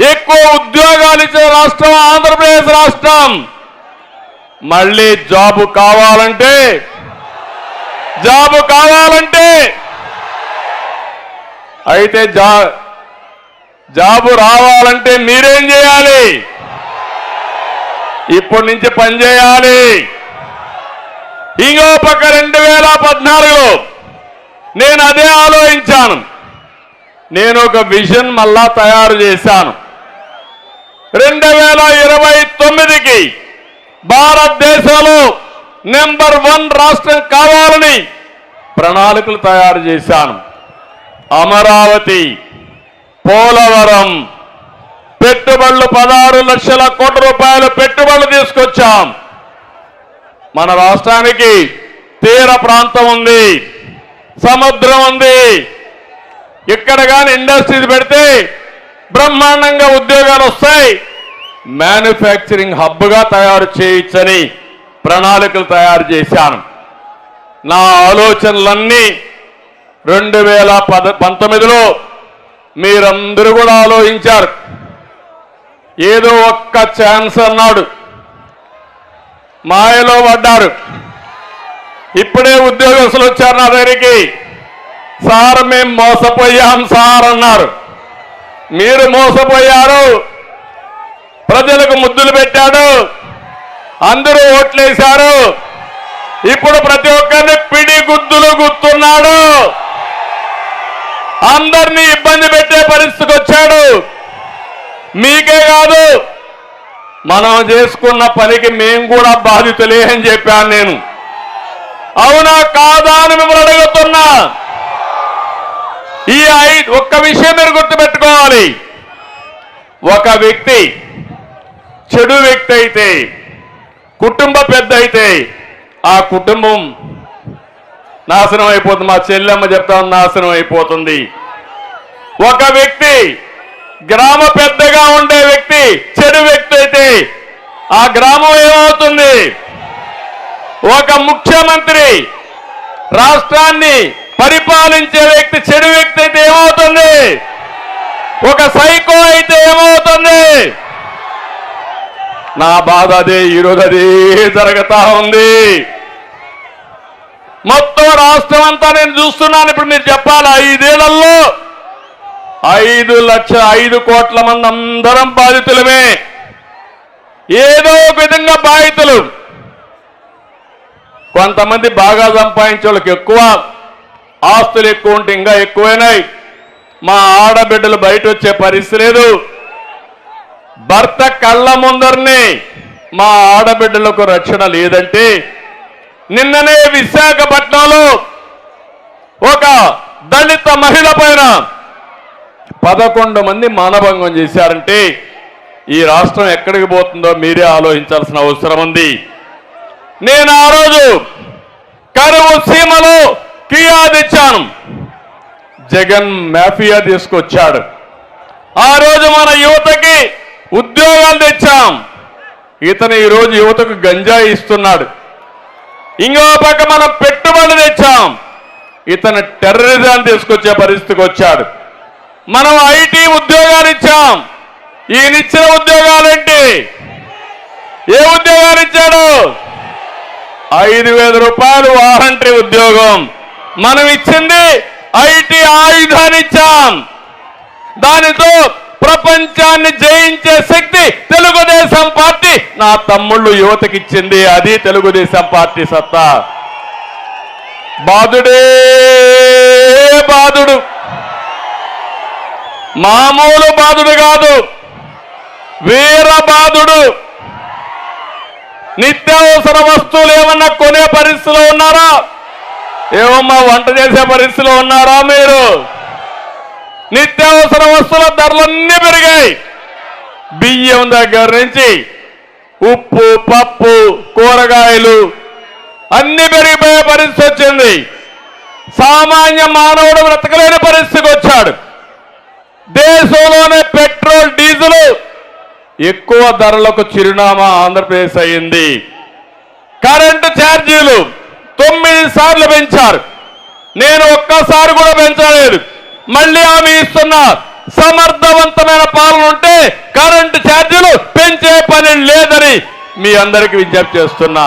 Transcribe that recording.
ఎక్కువ ఉద్యోగాలు ఇచ్చే రాష్ట్రం ఆంధ్రప్రదేశ్ రాష్ట్రం. మళ్ళీ జాబు కావాలంటే జాబు కావాలంటే. అయితే జా జాబు రావాలంటే మీరేం చేయాలి? ఇప్పటి నుంచి పనిచేయాలి ఇంకో పక్క రెండు వేల పద్నాలుగులో నేను అదే ఆలోచించాను. నేను ఒక విజన్ మళ్ళా తయారు చేశాను. రెండు వేల ఇరవై తొమ్మిదికి భారతదేశంలో నెంబర్ వన్ రాష్ట్రం కావాలని ప్రణాళికలు తయారు చేశాను. అమరావతి పోలవరం పెట్టుబడులు పదహారు లక్షల కోట్ల రూపాయలు పెట్టుబడులు తీసుకొచ్చాం. మన రాష్ట్రానికి తీర ప్రాంతం ఉంది సముద్రం ఉంది. ఇక్కడ కానీ ఇండస్ట్రీస్ పెడితే బ్రహ్మాండంగా ఉద్యోగాలు వస్తాయి. మ్యానుఫ్యాక్చరింగ్ హబ్గా తయారు చేయొచ్చని ప్రణాళికలు తయారు చేశాను. నా ఆలోచనలన్నీ రెండు వేల పద పంతొమ్మిదిలో మీరందరూ కూడా ఆలోచించారు. ఏదో ఒక్క ఛాన్స్ అన్నాడు. మాయలో పడ్డారు. ఇప్పుడే ఉద్యోగస్తులు వచ్చారు నా దగ్గరికి. సార్ మేం మోసపోయాం సార్ అన్నారు. మీరు మోసపోయారు. ప్రజలకు ముద్దులు పెట్టాడు. అందరూ ఓట్లేశారు. ఇప్పుడు ప్రతి ఒక్కరిని పిడి గుద్దులు గుర్తున్నాడు. అందరినీ ఇబ్బంది పెట్టే పరిస్థితికి వచ్చాడు. మీకే కాదు మనం చేసుకున్న పనికి మేము కూడా బాధితులే అని చెప్పాను నేను. అవునా కాదా అని మిమ్మల్ని అడుగుతున్నా. ఈ ఐ ఒక్క విషయం మీరు గుర్తుపెట్టుకోవాలి. ఒక వ్యక్తి చెడు వ్యక్తి అయితే కుటుంబ పెద్ద అయితే ఆ కుటుంబం నాశనం అయిపోతుంది. మా చెల్లెమ్మ చెప్తా నాశనం అయిపోతుంది. ఒక వ్యక్తి గ్రామ పెద్దగా ఉండే వ్యక్తి చెడు వ్యక్తి అయితే ఆ గ్రామం ఏమవుతుంది? ఒక ముఖ్యమంత్రి రాష్ట్రాన్ని పరిపాలించే వ్యక్తి చెడు వ్యక్తి అయితే ఏమవుతుంది? ఒక సైకో అయితే ఏమవుతుంది? నా బాధ అదే ఈరోజు అదే జరుగుతా ఉంది. మొత్తం రాష్ట్రం అంతా నేను చూస్తున్నాను. ఇప్పుడు మీరు చెప్పాలి? ఐదేళ్ళలో ఐదు లక్ష ఐదు కోట్ల మంది అందరం బాధితులమే. ఏదో ఒక విధంగా బాధితులు. కొంతమంది బాగా సంపాదించే వాళ్ళకి ఎక్కువ ఆస్తులు ఎక్కువ ఉంటే ఇంకా ఎక్కువైనాయి. మా ఆడబిడ్డలు బయట వచ్చే పరిస్థితి లేదు. భర్త కళ్ళ ముందరనే మా ఆడబిడ్డలకు రక్షణ లేదంటే నిన్ననే విశాఖపట్నంలో ఒక దళిత మహిళ పైన పదకొండు మంది మానభంగం చేశారంటే ఈ రాష్ట్రం ఎక్కడికి పోతుందో మీరే ఆలోచించాల్సిన అవసరం ఉంది. నేను ఆ రోజు కరువు సీమలో కియా తెచ్చాను. జగన్ మాఫియా తీసుకొచ్చాడు. ఆ రోజు మన ఉద్యోగాలు తెచ్చాం. ఇతను ఈరోజు యువతకు గంజాయి ఇస్తున్నాడు. ఇంకో పక్క మనం పెట్టుబడులు తెచ్చాం. ఇతను టెర్రరిజాన్ని తీసుకొచ్చే పరిస్థితికి వచ్చాడు. మనం ఐటీ ఉద్యోగాలు ఇచ్చాం. ఈయన ఇచ్చిన ఉద్యోగాలేంటి ఏ ఉద్యోగాలు ఇచ్చాడు? ఐదు వేల రూపాయలు వారంటరీ ఉద్యోగం. మనం ఇచ్చింది ఐటీ ఆయుధాన్ని ఇచ్చాం. దానితో ప్రపంచాన్ని జయించే శక్తి తెలుగుదేశం పార్టీ. నా తమ్ముళ్ళు యువతకి ఇచ్చింది అది తెలుగుదేశం పార్టీ సత్తా. బాధుడే బాధుడు మామూలు బాధుడు కాదు వీర బాధుడు నిత్యావసర వస్తువులు ఏమన్నా కొనే పరిస్థితిలో ఉన్నారా? ఏమమ్మా వంట చేసే పరిస్థితిలో ఉన్నారా మీరు? నిత్యావసర వస్తువుల ధరలన్నీ పెరిగాయి. బియ్యం దగ్గర నుంచి ఉప్పు పప్పు కూరగాయలు అన్ని పెరిగిపోయే పరిస్థితి వచ్చింది. సామాన్య మానవుడు బ్రతకలేని పరిస్థితికి వచ్చాడు. దేశంలోనే పెట్రోల్ డీజిల్ ఎక్కువ ధరలకు చిరునామా ఆంధ్రప్రదేశ్ అయింది. కరెంటు ఛార్జీలు తొమ్మిది సార్లు పెంచారు. నేను ఒక్కసారి కూడా పెంచలేదు. మళ్ళీ హామీ ఇస్తున్నా. సమర్థవంతమైన పాలన ఉంటే కరెంటు ఛార్జీలు పెంచే పని లేదని మీ అందరికీ విజ్ఞప్తి చేస్తున్నా.